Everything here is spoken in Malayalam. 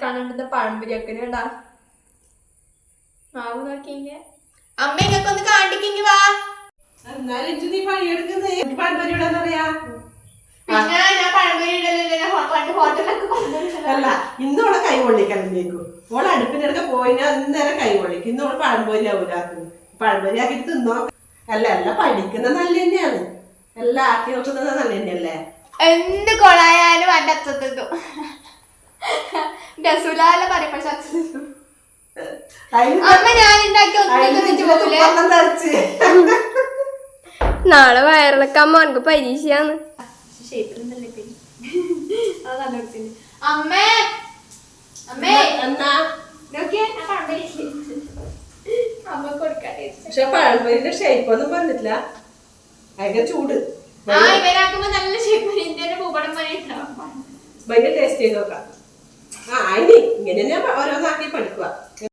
കാണേണ്ടുന്ന പഴംപൊരിയൊക്കെ കണ്ടാ മാവ് നോക്കിങ്ങ അമ്മ ഇങ്ങക്ക് ഒന്ന് കാണിക്കെങ്കി വാ. എന്നാലും നീ പണിയെടുക്കുന്നത് പഴംപൊരി ഇടാന്നറിയാ? പിന്നെ ഞാൻ പഴംപൊരി ഇടലില്ല. ഞാൻ പണ്ട് ഹോട്ടലൊക്കെ അല്ല ഇന്ന് ഓളെ കൈ പൊള്ളിക്കലിലേക്കും ഓളെ അടുപ്പിനടുക്ക പോയിന് അന്നേരം കൈ കൊള്ളിക്കും ഇന്ന് ഓൾ പഴംപൊരി ആവൂലാക്കും പഴംപൊരി ആക്കി തിന്നോ? അല്ല അല്ല പഠിക്കുന്നത് നല്ല തന്നെയാണ് എല്ലാം ആക്കി നോക്കുന്നത് നല്ല തന്നെയല്ലേ എന്ത് കൊളായാലും അച്ഛത്തെത്തും രസൂലാല പറയും പക്ഷെ അച്ഛത്തെത്തും അതിന് അമ്മ ഞാൻ ഉണ്ടാക്കി. നാളെ വയറിളക്കാൻ മോനക്ക് പരീക്ഷയാണ്. അമ്മേ! അമ്മേ! പക്ഷെ പഴംപൊരിന്റെ ഷേപ്പ് ഒന്നും പറഞ്ഞിട്ടില്ല. ഭയങ്കര ചൂട്. ഭയങ്കര ടേസ്റ്റ് ചെയ്ത് നോക്കാം. ആ ഇനി ഇങ്ങനെ ഓരോന്നാക്കി പഠിക്കുക